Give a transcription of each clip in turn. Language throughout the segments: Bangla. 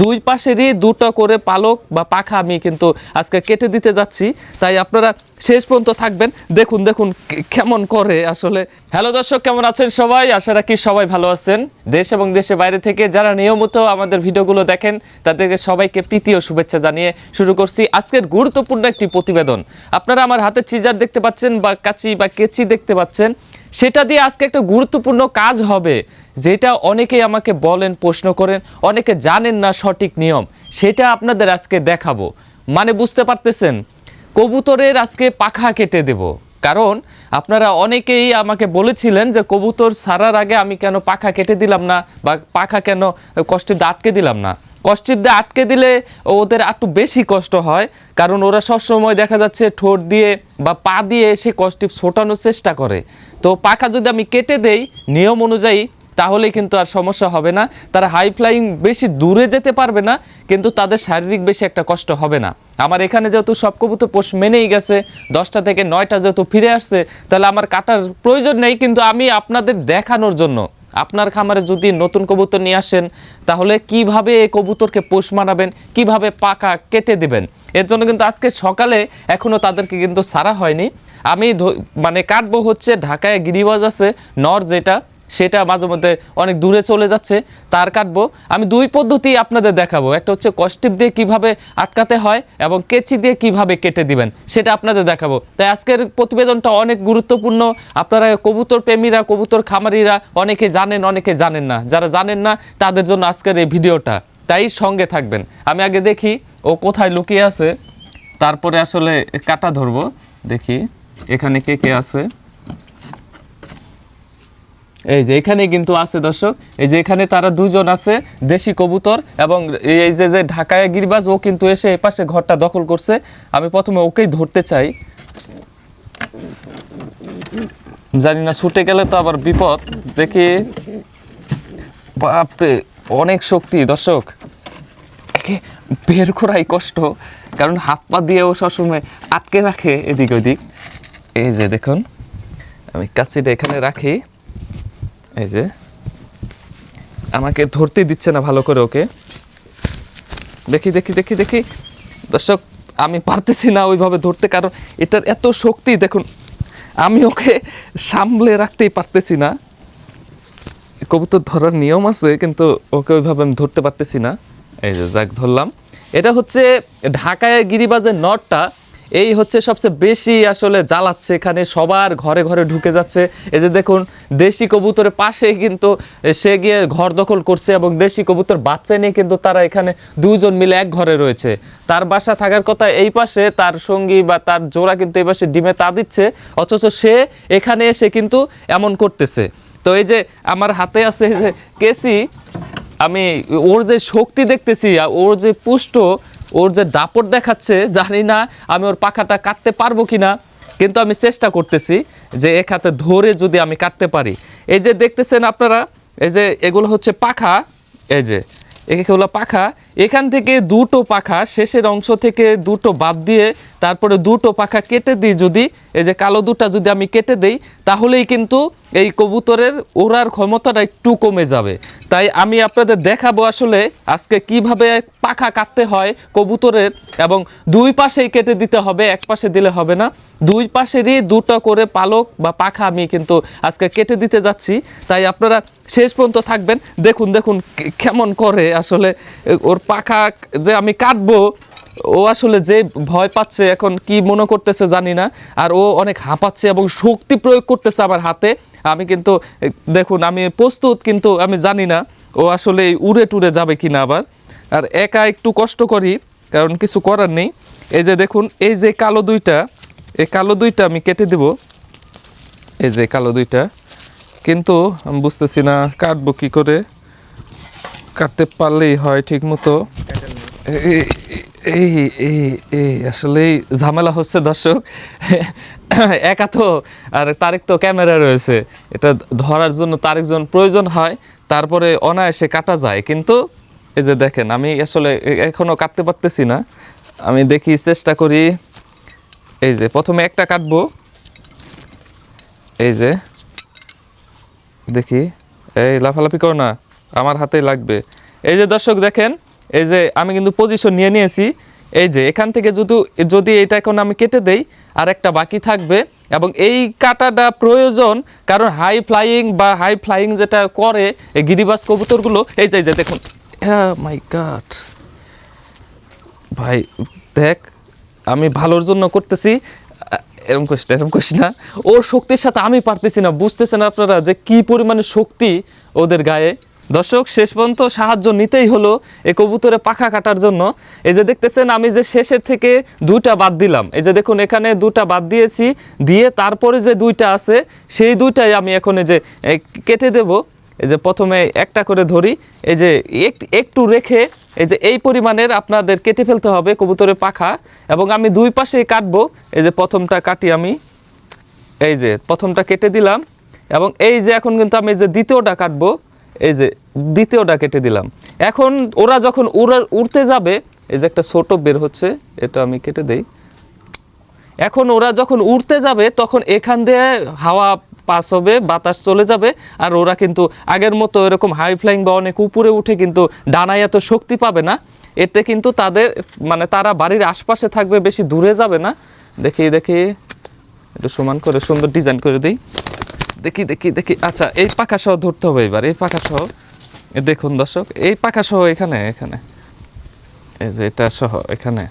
দুই পাশেরই দুটো করে পালক বা পাখা আমি কিন্তু আজকে কেটে দিতে যাচ্ছি। তাই আপনারা শেষ পর্যন্ত থাকবেন। দেখুন দেখুন কেমন করে আসলে। হ্যালো দর্শক, কেমন আছেন সবাই? আশা রাখি সবাই ভালো আছেন। দেশ এবং দেশের বাইরে থেকে যারা নিয়মিত আমাদের ভিডিওগুলো দেখেন, তাদেরকে সবাইকে প্রীতি ও শুভেচ্ছা জানিয়ে শুরু করছি আজকের গুরুত্বপূর্ণ একটি প্রতিবেদন। আপনারা আমার হাতে চিজার দেখতে পাচ্ছেন বা কাচি বা কেচি দেখতে পাচ্ছেন। সেটা দিয়ে আজকে একটা গুরুত্বপূর্ণ কাজ হবে। যেটা অনেকেই আমাকে বলেন, প্রশ্ন করেন, অনেকে জানেন না সঠিক নিয়ম, সেটা আপনাদের আজকে দেখাবো। মানে বুঝতে পারতেছেন, কবুতরের আজকে পাখা কেটে দেব। কারণ আপনারা অনেকেই আমাকে বলেছিলেন যে কবুতর সারার আগে আমি কেন পাখা কেটে দিলাম না, বা পাখা কেন কষ্টের দিয়ে আটকে দিলাম না। কষ্টের দিয়ে আটকে দিলে ওদের একটু বেশি কষ্ট হয়, কারণ ওরা সবসময় দেখা যাচ্ছে ঠোঁট দিয়ে বা পা দিয়ে সে কষ্টিপ ছোটানোর চেষ্টা করে। তো পাখা যদি আমি কেটে দেই, নিয়ম অনুযায়ী তাহলে কিন্তু আর সমস্যা হবে না। তারা হাই ফ্লাইং বেশি দূরে যেতে পারবে না, কিন্তু তাদের শারীরিক বেশি একটা কষ্ট হবে না। আমার এখানে যেহেতু সব কবুতর পোষ মেনেই গেছে, দশটা থেকে নয়টা যেহেতু ফিরে আসছে, তাহলে আমার কাটার প্রয়োজন নেই, কিন্তু আমি আপনাদের দেখানোর জন্য, আপনার খামারে যদি নতুন কবুতর নিয়ে আসেন, তাহলে কীভাবে এই কবুতরকে পোষ মানাবেন, কীভাবে পাকা কেটে দিবেন? এর জন্য কিন্তু আজকে সকালে এখনও তাদেরকে কিন্তু সারা হয়নি। আমি মানে কাটবো হচ্ছে ঢাকায় গিরিবাজ আছে, নর যেটা সেটা মাঝে মধ্যে অনেক দূরে চলে যাচ্ছে, তার কাটবো। আমি দুই পদ্ধতি আপনাদের দেখাবো। একটা হচ্ছে কষ্টিপ দিয়ে কীভাবে আটকাতে হয় এবং কেচি দিয়ে কীভাবে কেটে দিবেন, সেটা আপনাদের দেখাবো। তাই আজকের প্রতিবেদনটা অনেক গুরুত্বপূর্ণ। আপনারা কবুতর প্রেমীরা, কবুতর খামারিরা অনেকে জানেন অনেকে জানেন না। যারা জানেন না, তাদের জন্য আজকের এই ভিডিওটা। তাই সঙ্গে থাকবেন। আমি আগে দেখি, ও কোথায় লুকিয়ে আছে, তারপরে আসলে কাটা ধরবো। দেখি, এখানে কে কে আছে। এই যে এখানে কিন্তু আছে দর্শক, এই যে এখানে তারা দুজন আছে, দেশি কবুতর এবং এই যে যে ঢাকায় গিরবাজ, ও কিন্তু এসে এপাশে ঘরটা দখল করছে। আমি প্রথমে ওকেই ধরতে চাই। জানি না, ছুটে গেলে তো আবার বিপদ। দেখি। বাপরে, অনেক শক্তি দর্শক। বের করাই কষ্ট, কারণ হাত পা দিয়েও সবসময় আটকে রাখে এদিক ওদিক। এই যে দেখুন, আমি কাছিটা এখানে রাখি। এই যে। আমাকে ধরতে দিচ্ছে না ভালো করে ওকে। দেখি দেখি দেখি দেখি। দর্শক, আমি পারতেছি না ওইভাবে ধরতে, কারণ এটার এত শক্তি, দেখুন, আমি ওকে সামলে রাখতেই পারতেছি না। কবুতর ধরার নিয়ম আছে, কিন্তু ওকে ওইভাবে আমি ধরতে পারতেছি না। এই যে, যাক, ধরলাম। এটা হচ্ছে ঢাকায় গিরিবাজের নটটা। এই হচ্ছে সবচেয়ে বেশি আসলে জ্বালাচ্ছে এখানে। সবার ঘরে ঘরে ঢুকে যাচ্ছে। এই যে দেখুন, দেশি কবুতরের পাশেই কিন্তু সে গিয়ে ঘর দখল করছে এবং দেশি কবুতর বাচ্চা নিয়ে কিন্তু তারা এখানে দুজন মিলে এক ঘরে রয়েছে। তার বাসা থাকার কথা এই পাশে তার সঙ্গী বা তার জোড়া কিন্তু এই পাশে ডিমে তা দিচ্ছে, অথচ সে এখানে এসে কিন্তু এমন করতেছে। তো এই যে আমার হাতে আছে যে কেসি, আমি ওর যে শক্তি দেখতেছি, আর ওর যে পুষ্ট ওর যে দাপট দেখাচ্ছে, জানি না আমি ওর পাখাটা কাটতে পারব কি না কিন্তু আমি চেষ্টা করতেছি যে এক হাতে ধরে যদি আমি কাটতে পারি। এই যে দেখতেছেন আপনারা, এই যে এগুলো হচ্ছে পাখা, এই যে এগুলো পাখা। এখান থেকে দুটো পাখা, শেষের অংশ থেকে দুটো বাদ দিয়ে তারপরে দুটো পাখা কেটে দিই যদি, এই যে কালো দুটা যদি আমি কেটে দেই, তাহলেই কিন্তু এই কবুতরের ওড়ার ক্ষমতাটা একটু কমে যাবে। তাই আমি আপনাদের দেখাবো আসলে আজকে কীভাবে পাখা কাটতে হয় কবুতরের, এবং দুই পাশেই কেটে দিতে হবে, এক পাশে দিলে হবে না। দুই পাশেরই দুটো করে পালক বা পাখা আমি কিন্তু আজকে কেটে দিতে যাচ্ছি। তাই আপনারা শেষ পর্যন্ত থাকবেন। দেখুন দেখুন কেমন করে আসলে ওর পাখা যে আমি কাটবো, ও আসলে যে ভয় পাচ্ছে এখন কি মনে করতেছে জানি না। আর ও অনেক হাঁপাচ্ছে এবং শক্তি প্রয়োগ করতেছে আমার হাতে। আমি কিন্তু, দেখুন, আমি প্রস্তুত কিন্তু আমি জানি না ও আসলে উড়ে টুরে যাবে কিনা আবার। আর একা একটু কষ্ট করি, কারণ কিছু করার নেই। এই যে দেখুন, এই যে কালো দুইটা এই কালো দুইটা আমি কেটে দেব। এই যে কালো দুইটা। কিন্তু আমি বুঝতেছি না কাটবো কী করে। কাটতে পারলেই হয় ঠিক মতো। এই এই এই আসলে ঝামেলা হচ্ছে দর্শক। একা তো, আর তারেক তো ক্যামেরা রয়েছে। এটা ধরার জন্য তারেকজন প্রয়োজন হয়, তারপরে অনায়াসে কাটা যায়। কিন্তু এই যে দেখেন, আমি আসলে এখনও কাটতে পারতেছি না। আমি দেখি চেষ্টা করি। এই যে, প্রথমে একটা কাটবো। এই যে, দেখি। এই, লাফালাফি করো না, আমার হাতে লাগবে। এই যে, দর্শক দেখেন, এই যে, আমি কিন্তু পজিশন নিয়ে নিয়েছি। এই যে, এখান থেকে যদি যদি এটা এখন আমি কেটে দেই, আর একটা বাকি থাকবে। এবং এই কাটাটা প্রয়োজন, কারণ হাই ফ্লাইং বা হাই ফ্লাইং যেটা করে, এই গিরিবাস কবুতরগুলো, এই যে এই যে, দেখুন। হ্যাঁ মাই গড ভাই, দেখ আমি ভালোর জন্য করতেছি। এরকম করিস না এরকম করিস না। ওর শক্তির সাথে আমি পারতেছি না, বুঝতেছেন আপনারা যে কি পরিমাণে শক্তি ওদের গায়ে? দর্শক, শেষ পর্যন্ত সাহায্য নিতেই হলো এ কবুতরে পাখা কাটার জন্য। এই যে দেখতেছেন, আমি যে শেষের থেকে দুইটা বাদ দিলাম। এই যে দেখুন, এখানে দুটা বাদ দিয়েছি, দিয়ে তারপরে যে দুইটা আছে, সেই দুইটাই আমি এখন এই যে কেটে দেবো। এই যে প্রথমে একটা করে ধরি, এই যে এক- একটু রেখে এই যে এই পরিমাণের আপনাদের কেটে ফেলতে হবে কবুতরের পাখা, এবং আমি দুই পাশেই কাটবো। এই যে প্রথমটা কাটি আমি, এই যে প্রথমটা কেটে দিলাম, এবং এই যে এখন কিন্তু আমি যে দ্বিতীয়টা কাটবো, এই যে দ্বিতীয়টা কেটে দিলাম। এখন ওরা যখন উড়ার উড়তে যাবে, এই যে একটা ছোট বের হচ্ছে, এটা আমি কেটে দেই। এখন ওরা যখন উড়তে যাবে, তখন এখান দিয়ে হাওয়া পাস হবে, বাতাস চলে যাবে। আর ওরা কিন্তু আগের মতো এরকম হাই ফ্লাইং বা অনেক উপরে উঠে কিন্তু ডানায় এত শক্তি পাবে না। এতে কিন্তু তাদের মানে তারা বাড়ির আশপাশে থাকবে, বেশি দূরে যাবে না। দেখি দেখি। একটু সমান করে, সুন্দর ডিজাইন করে দিই। দেখি দেখি দেখি। আচ্ছা এই পাখা সহ ধরতে হবে এবার, এই পাখা সহ। দেখুন দর্শক, এই পাখা সহ এখানে এখানে। এই যে এটা সহ, এখানে।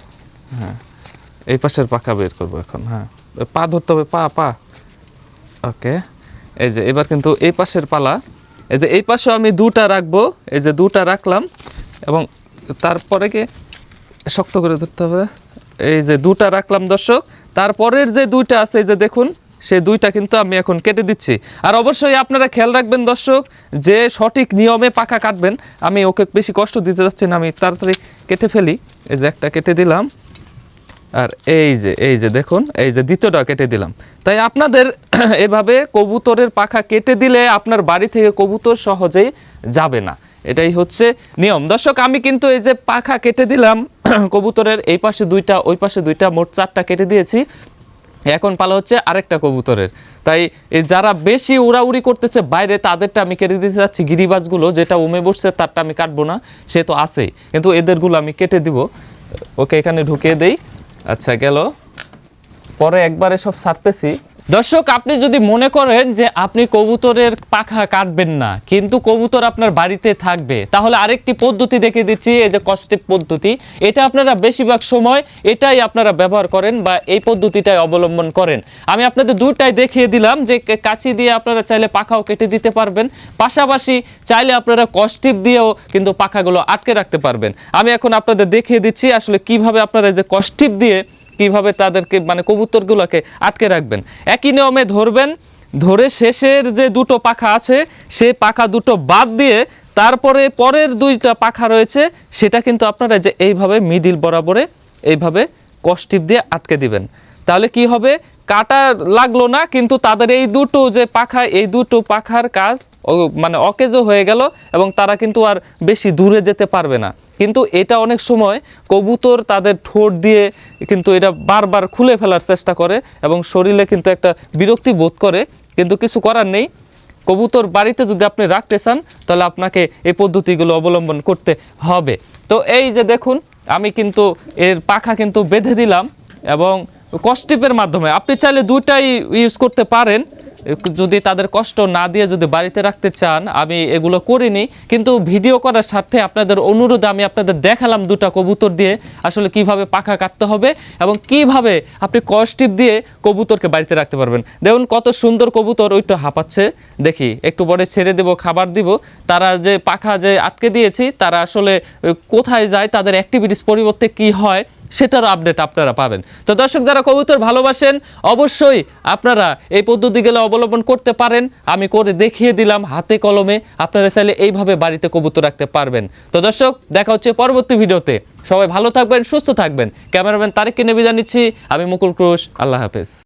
হ্যাঁ। এই পাশের পাখা বের করব এখন হ্যাঁ। পা ধরতে হবে, পা পা। ওকে এই যে, এবার কিন্তু এই পাশের পালা। এই যে, এই পাশেও আমি দুটা রাখব। এই যে, দুটা রাখলাম। এবং তারপরে কি শক্ত করে ধরতে হবে? এই যে, দুটা রাখলাম দর্শক। তারপরের যে দুইটা আছে, এই যে দেখুন সেই দুইটা কিন্তু আমি এখন কেটে দিচ্ছি। আর অবশ্যই আপনারা খেয়াল রাখবেন দর্শক, যে সঠিক নিয়মে পাখা কাটবেন। আমি ওকে বেশি কষ্ট দিতে যাচ্ছি না, আমি তাড়াতাড়ি কেটে ফেলি। এই যে, একটা কেটে দিলাম। আর এই যে এই যে দেখুন, এই যে দ্বিতীয়টা কেটে দিলাম। তাই আপনাদের এভাবে কবুতরের পাখা কেটে দিলে আপনার বাড়ি থেকে কবুতর সহজেই যাবে না। এটাই হচ্ছে নিয়ম। দর্শক, আমি কিন্তু এই যে পাখা কেটে দিলাম, কবুতরের এই পাশে দুইটা, ওই পাশে দুইটা, মোট চারটা কেটে দিয়েছি। এখন পালা হচ্ছে আরেকটা কবুতরের। তাই যারা বেশি উড়াউড়ি করতেছে বাইরে, তাদেরটা আমি কেটে দিতে যাচ্ছি গিরিবাজগুলো, যেটা উমে বসছে তারটা আমি কাটবো না, সে তো আছেই। কিন্তু এদেরগুলো আমি কেটে দিব। ওকে, এখানে ঢুকিয়ে দেই। আচ্ছা গেল। পরে একবারে সব ছাড়তেছি দর্শক, আপনি যদি মনে করেন যে আপনি কবুতরের পাখা কাটবেন না, কিন্তু কবুতর আপনার বাড়িতে থাকবে, তাহলে আরেকটি পদ্ধতি দেখে দিচ্ছি, এই যে কস্টেপ পদ্ধতি। এটা আপনারা বেশিরভাগ সময় এটাই আপনারা ব্যবহার করেন বা এই পদ্ধতিটাই অবলম্বন করেন। আমি আপনাদের দুটাই দেখিয়ে দিলাম যে কে- কাঁচি দিয়ে আপনারা চাইলে পাখাও কেটে দিতে পারবেন। পাশাপাশি চাইলে আপনারা কস্টিপ দিয়েও কিন্তু পাখাগুলো আটকে রাখতে পারবেন। আমি এখন আপনাদের দেখিয়ে দিচ্ছি আসলে কীভাবে আপনারা এই যে কস্টিপ দিয়ে কীভাবে তাদেরকে মানে কবুতরগুলোকে আটকে রাখবেন? একই নিয়মে ধরবেন, ধরে শেষের যে দুটো পাখা আছে সে পাখা দুটো বাদ দিয়ে তারপরে পরের দুইটা পাখা রয়েছে, সেটা কিন্তু আপনারা যে এইভাবে মিডিল বরাবরে এইভাবে কষ্টিপ দিয়ে আটকে দিবেন। তাহলে কি হবে? কাটা লাগল না, কিন্তু তাদের এই দুটো যে পাখা, এই দুটো পাখার কাজ মানে অকেজো হয়ে গেল এবং তারা কিন্তু আর বেশি দূরে যেতে পারবে না। কিন্তু এটা অনেক সময় কবুতর তাদের ঠোঁট দিয়ে কিন্তু এটা বারবার খুলে ফেলার চেষ্টা করে এবং শরীরে কিন্তু একটা বিরক্তি বোধ করে, কিন্তু কিছু করার নেই। কবুতর বাড়িতে যদি আপনি রাখতে চান, তাহলে আপনাকে এই পদ্ধতিগুলো অবলম্বন করতে হবে। তো এই যে দেখুন, আমি কিন্তু এর পাখা কিন্তু বেঁধে দিলাম এবং কস্টিপের মাধ্যমে। আপনি চাইলে দুটাই ইউজ করতে পারেন। যদি তাদের কষ্ট না দিয়ে যদি বাড়িতে রাখতে চান, আমি এগুলো করিনি। কিন্তু ভিডিও করার স্বার্থে আপনাদের অনুরোধে আমি আপনাদের দেখালাম দুটা কবুতর দিয়ে, আসলে কীভাবে পাখা কাটতে হবে এবং কীভাবে আপনি কস্টিপ দিয়ে কবুতরকে বাড়িতে রাখতে পারবেন। দেখুন কত সুন্দর কবুতর ওইটা হাঁপাচ্ছে। দেখি, একটু পরে ছেড়ে দেব, খাবার দিব। তারা যে পাখা যে আটকে দিয়েছি, তারা আসলে কোথায় যায়, তাদের অ্যাক্টিভিটিস পরিবর্তে কি হয় সেটারও আপডেট আপনারা পাবেন। তো দর্শক, যারা কবুতর ভালোবাসেন, অবশ্যই আপনারা এই পদ্ধতিগুলো অবলম্বন করতে পারেন। আমি করে দেখিয়ে দিলাম হাতে কলমে, আপনারা চাইলে এইভাবে বাড়িতে কবুতর রাখতে পারবেন। তো দর্শক, দেখা হচ্ছে পরবর্তী ভিডিওতে। সবাই ভালো থাকবেন, সুস্থ থাকবেন। ক্যামেরাম্যান তারেককে নেবে নিচ্ছি। আমি মুকুল ক্রোশ, আল্লাহ হাফেজ।